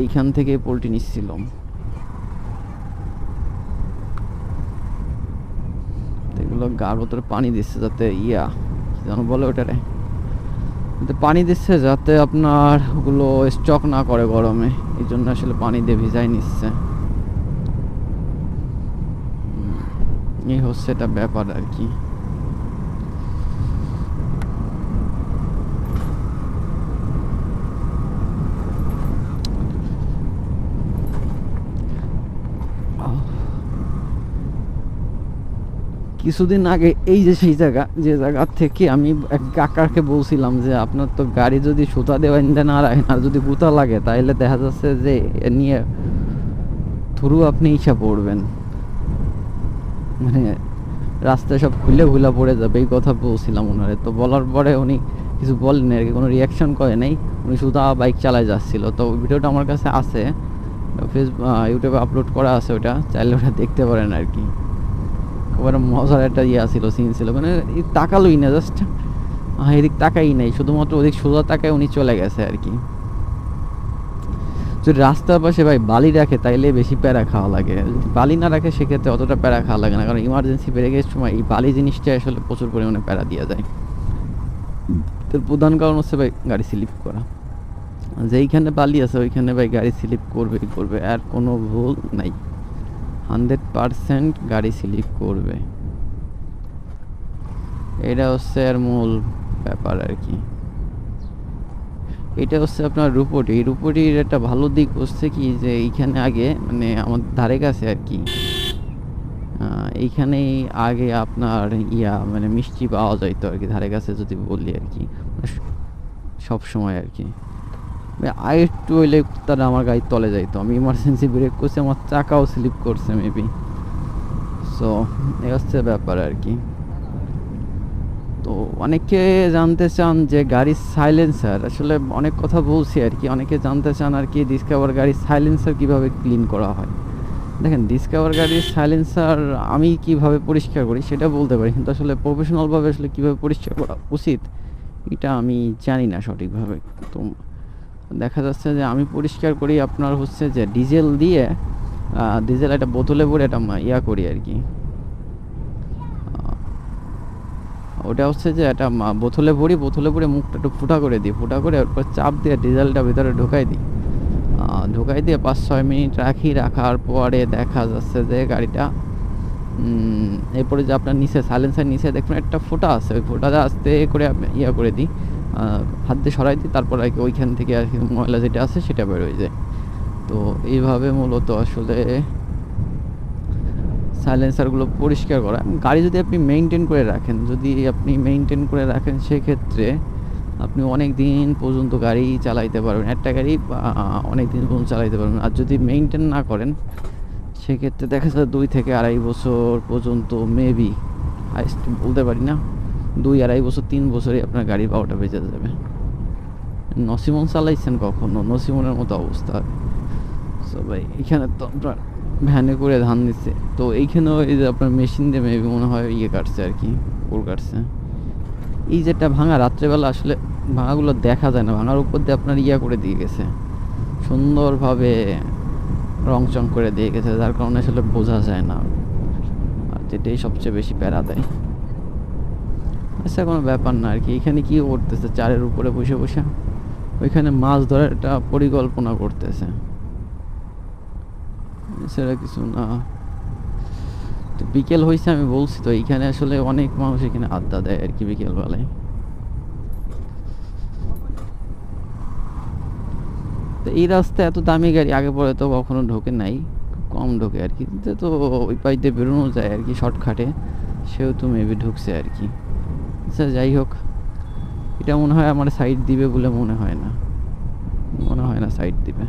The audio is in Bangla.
এইখান থেকে পোলট্রি নিচ্ছিলাম এগুলো গার ভেতরে পানি দিচ্ছে যাতে ইয়া যেন বলে ওটারে? পানি দিচ্ছে যাতে আপনার ওগুলো স্টক না করে গরমে। এই জন্য আসলে পানি দিয়ে ভিজাই নিচ্ছে। এই হচ্ছে এটা ব্যাপার আর কি। কিছুদিন আগে এই যে সেই জায়গা, যে জায়গা থেকে আমি এক কাকাকে বলছিলাম যে, আপনার তো গাড়ি যদি সুতা দেওয়া না রাখেন আর যদি গুতা লাগে তাহলে দেখা যাচ্ছে যে নিয়ে থ্রু আপনি ইচ্ছা পড়বেন। মানে রাস্তায় সব খুলে খুলে পড়ে যাবে, এই কথা বলছিলাম ওনারে। তো বলার পরে উনি কিছু বলেন আর কি কোনো রিয়াকশন করে নাই। উনি সুতা বাইক চালায় যাচ্ছিল। তো ভিডিওটা আমার কাছে আছে ফেসবুক ইউটিউবে আপলোড করা আছে ওটা, চাইলে ওটা দেখতে পারেন আর কি। একেবারে মজার একটা ইয়ে ছিল সিন ছিল। মানে তাকালোই না জাস্ট এদিক তাকাই নাই। শুধুমাত্র ওদিক সোজা তাকায় উনি চলে গেছে আর কি। যদি রাস্তার পাশে ভাই বালি রাখে, তাইলে বেশি প্যারা খাওয়া লাগে। বালি না রাখে, সেক্ষেত্রে অতটা প্যারা খাওয়া লাগে না। কারণ ইমার্জেন্সি ব্রেকের সময় এই বালি জিনিসটা আসলে প্রচুর পরিমাণে প্যারা দেওয়া যায় তোর প্রধান কারণ হচ্ছে ভাই গাড়ি স্লিপ করা। যেইখানে বালি আছে, ওইখানে ভাই গাড়ি স্লিপ করবেই করবে। আর কোনো ভুল নাই। হান্ড্রেড পারসেন্ট গাড়ি স্লিপ করবে। এটা হচ্ছে আর মূল ব্যাপার আর কি। এটা হচ্ছে আপনার রুপোটি। রুপোটির একটা ভালো দিক হচ্ছে কি যে এইখানে আগে মানে আমার ধারে কাছে আর কি এইখানেই আগে আপনার ইয়া মানে মিষ্টি পাওয়া যাইতো আর কি, ধারে কাছে যদি বলি আর কি সব সময় আর কি। আর একটু হইলে তারা আমার গাড়ির তলে যাইতো। আমি ইমার্জেন্সি ব্রেক করছি, আমার চাকাও স্লিপ করছে মেবি সো এই হচ্ছে ব্যাপার আর কি তো অনেকে জানতে চান যে গাড়ির সাইলেন্সার আসলে অনেক কথা বলছি আর কি অনেকে জানতে চান আর কি ডিসকাভার গাড়ির সাইলেন্সার কীভাবে ক্লিন করা হয়। দেখেন ডিসকাভার গাড়ির সাইলেন্সার আমি কীভাবে পরিষ্কার করি সেটা বলতে পারি, কিন্তু আসলে প্রফেশনালভাবে আসলে কীভাবে পরিষ্কার করা উচিত, এটা আমি জানি না সঠিকভাবে। তো দেখা যাচ্ছে যে আমি পরিষ্কার করি, আপনার হচ্ছে যে ডিজেল দিয়ে ডিজেল একটা বোতলে ভরে একটা ইয়া করি আর কি। ওটা হচ্ছে যে একটা বোতলে ভরি, বোতলে ভরে মুখটা একটু ফুটা করে দিই। ফুটা করে ওরপর চাপ দিয়ে ডিজেলটা ভিতরে ঢোকাই দিই। ঢোকাই দিয়ে পাঁচ, ছয় মিনিট রাখি। রাখার পরে দেখা যাচ্ছে যে গাড়িটা এরপরে যে আপনার নিচে, সাইলেন্সের নিচে দেখবেন একটা ফোঁটা আছে। ওই ফোঁটাটা আস্তে করে ইয়া করে দিই। হাত দিয়ে সরাই দিই, তারপর আর কি ওইখান থেকে আর কি ময়লা যেটা আছে সেটা বেরোয় যায়। তো এইভাবে মূলত আসলে সাইলেন্সারগুলো পরিষ্কার করা। গাড়ি যদি আপনি মেনটেন করে রাখেন, যদি আপনি মেনটেন করে রাখেন, সেক্ষেত্রে আপনি অনেক দিন পর্যন্ত গাড়ি চালাইতে পারবেন। একটা গাড়ি অনেক দিন পর্যন্ত চালাইতে পারবেন। আর যদি মেনটেন না করেন, সেক্ষেত্রে দেখা যায় দুই থেকে আড়াই বছর পর্যন্ত মেবি হাইস্ট বলতে পারি না। দুই আড়াই বছর, তিন বছরে আপনার গাড়ি পাওয়াটা বেঁচে যাবে। নসিমন চালাইছেন কখনো? নসিমনের মতো অবস্থা। সো ভাই, এখানে তো আপনার ভ্যানে করে ধান দিচ্ছে। তো এইখানেও এই যে আপনার মেশিন দিয়ে মেবি মনে হয় ইয়ে কাটছে আর কি কোর কাটছে। এই যেটা ভাঙা, রাত্রেবেলা আসলে ভাঙাগুলো দেখা যায় না। ভাঙার উপর দিয়ে আপনার ইয়া করে দিয়ে গেছে। সুন্দরভাবে রং চং করে দিয়ে গেছে, যার কারণে আসলে বোঝা যায় না। আর যেটাই সবচেয়ে বেশি প্যারা দেয়। আচ্ছা কোনো ব্যাপার না আর কি। এখানে কী করতেছে? চারের উপরে বসে বসে। ওইখানে মাছ ধরার একটা পরিকল্পনা করতেছে। এছাড়া কিছু না। তো বিকেল হয়েছে আমি বলছি তো এইখানে আসলে অনেক মানুষ এখানে আড্ডা দেয় আর কি বিকেলবেলায়। তো এই রাস্তা এত দামি গাড়ি, আগে পরে তো কখনো ঢোকে নাই। কম ঢোকে আর কি। তো তো ওই পাশ দিয়ে বেরোনো যায় আর কি, শর্টকাটে। সেহেতু মেবি ঢুকছে আর কি। আচ্ছা যাই হোক। এটা মনে হয় আমার সাইড দিবে বলে মনে হয় না। মনে হয় না সাইড দিবে।